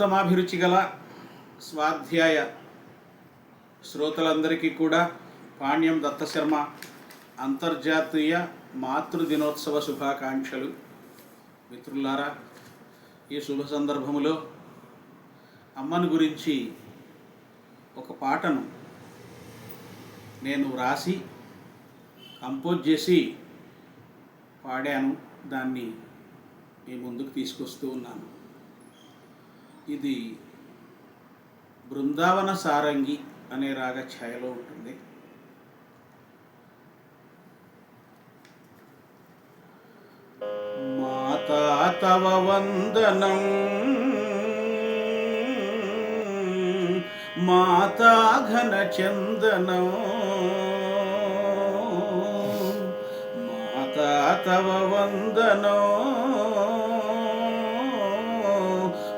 ఉత్తమాభిరుచి గల స్వాధ్యాయ శ్రోతలందరికీ కూడా పాణ్యం దత్తశర్మ అంతర్జాతీయ మాతృ దినోత్సవ శుభాకాంక్షలు. మిత్రులారా ఈ శుభ సందర్భములో అమ్మను గురించి ఒక పాటను నేను వ్రాసి కంపోజ్ చేసి పాడాను. దాన్ని మీ ముందుకు తీసుకొస్తూ ఉన్నాను. ఇది బృందావన సారంగి అనే రాగ ఛాయలో ఉంటుంది. మాతా తవ వందనం మాతా ఘన చందనం మాతా తవ వందనం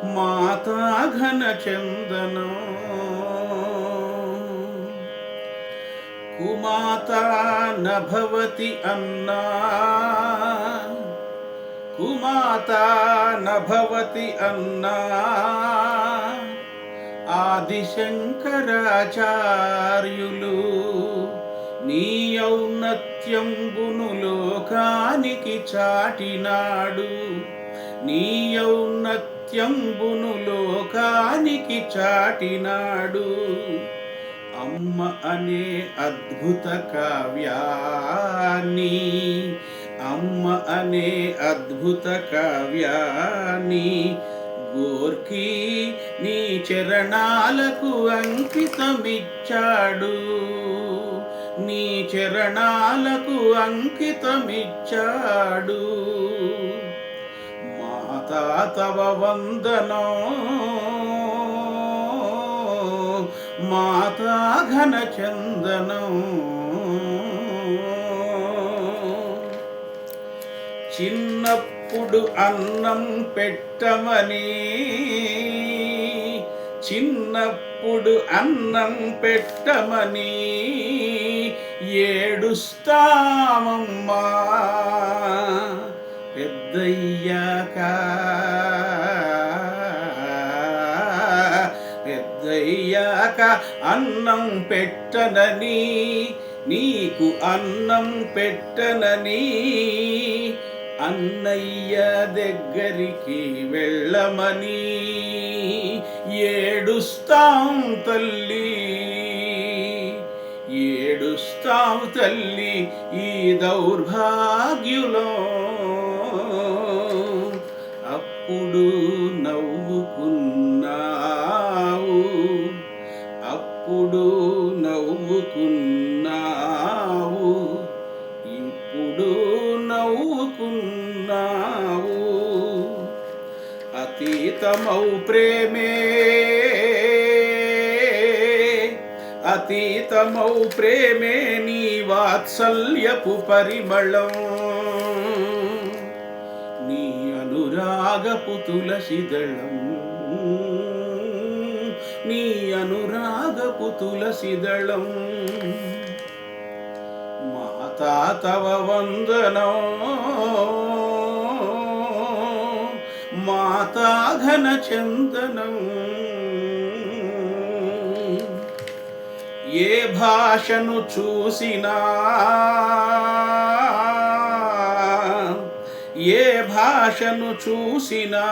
మాతా ఘన చందనం. కుమాతా నభవతి అన్నా. కుమాతా నభవతి అన్నా. ఆదిశంకరాచార్యులు నీ ఔన్నత్యంబును లోకానికి చాటినాడు. నీ సత్యంబును లోకానికి చాటినాడు. అమ్మ అనే అద్భుత కావ్యాన్ని అమ్మ అనే అద్భుత కావ్యాన్ని గోర్కి నీ చరణాలకు అంకితమిచ్చాడు. నీ చరణాలకు అంకితమిచ్చాడు. మాతా తవ వందనం మాతా ఘన చందనం చిన్నప్పుడు అన్నం పెట్టమని. చిన్నప్పుడు అన్నం పెట్టమని. ఏడుస్తామమ్మా. పెద్దయ్యాక పెద్దయ్యాక అన్నం పెట్టనని నీకు అన్నం పెట్టనని అన్నయ్య దగ్గరికి వెళ్ళమని ఏడుస్తాం తల్లి. ఏడుస్తాం తల్లి ఈ దౌర్భాగ్యులో. ఎప్పుడు నవ్వుకున్నావు? ఇప్పుడు నవ్వుకున్నావు? అతీతమౌ ప్రేమే అతీతమౌ ప్రేమే నీ వాత్సల్యపు పరిమళం. నీ అనురాగపు తులసిదళం నీ అనురాగపు తులసిదళం మాతా తవ వందనం. మాతా ఘన చందనం. ఏ భాషను చూసినా ఏ భాషను చూసినా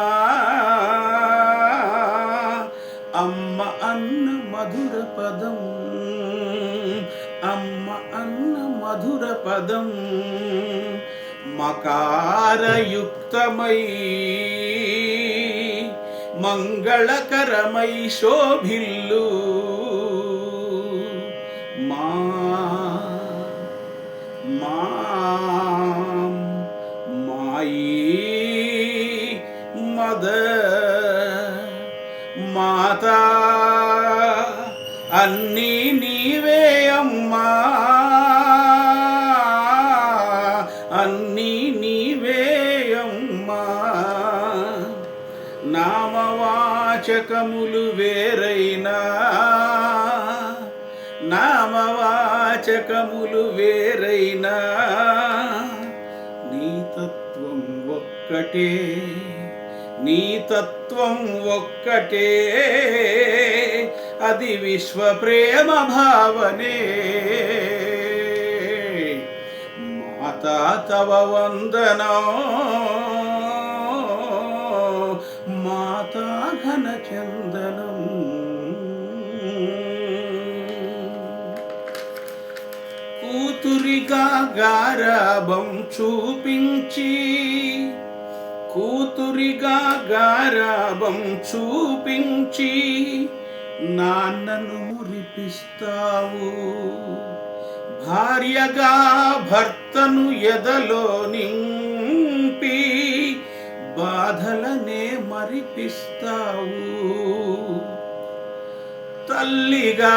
అమ్మ అన్న మధుర పదం. అమ్మ అన్న మధుర పదం. మకారయుక్తమై మంగళకరమై శోభిల్లు. మా మాం మాయి మద మాతా అన్నీ నీవే అమ్మా. అన్నీ నీవే అమ్మా. నామవాచకములు వేరైనా. నామవాచకములు వేరైనా. నీ తత్వం ఒక్కటే. నీ తత్వం ఒక్కటే. అది విశ్వ ప్రేమ భావనే. మాతా తవ వందనం. మాతా ఘన చందనం. కూతురిగా గారాబం చూపించి కూతురిగా గారాబం చూపించి నాన్నను మురిపిస్తావు. భార్యగా భర్తను ఎదలో నింపి బాధలనే మరిపిస్తావు. తల్లిగా తల్లిగా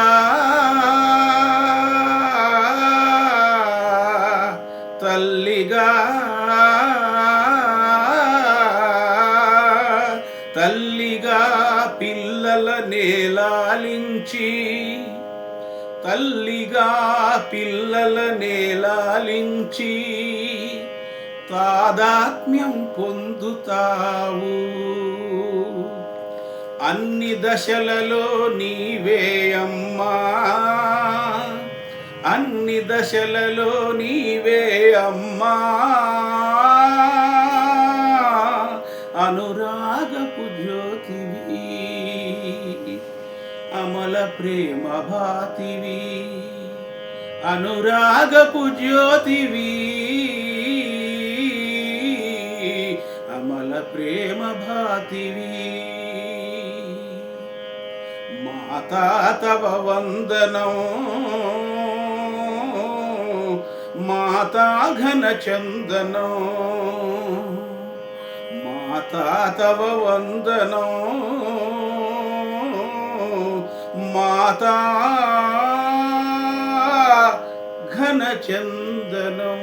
నేలాలించి తల్లిగా పిల్లల నేలాలించి తాదాత్మ్యం పొందుతావు. అన్ని దశలలో నీవే అమ్మా. అన్ని దశలలో నీవే అమ్మా. అమల ప్రేమ భాతివి అనురాగపు జ్యోతివి అమల ప్రేమ భాతివి. మాతా తవ వందనం మాతా ఘన చందనం మాతా తవ వందనం. మాతా ఘనచందనం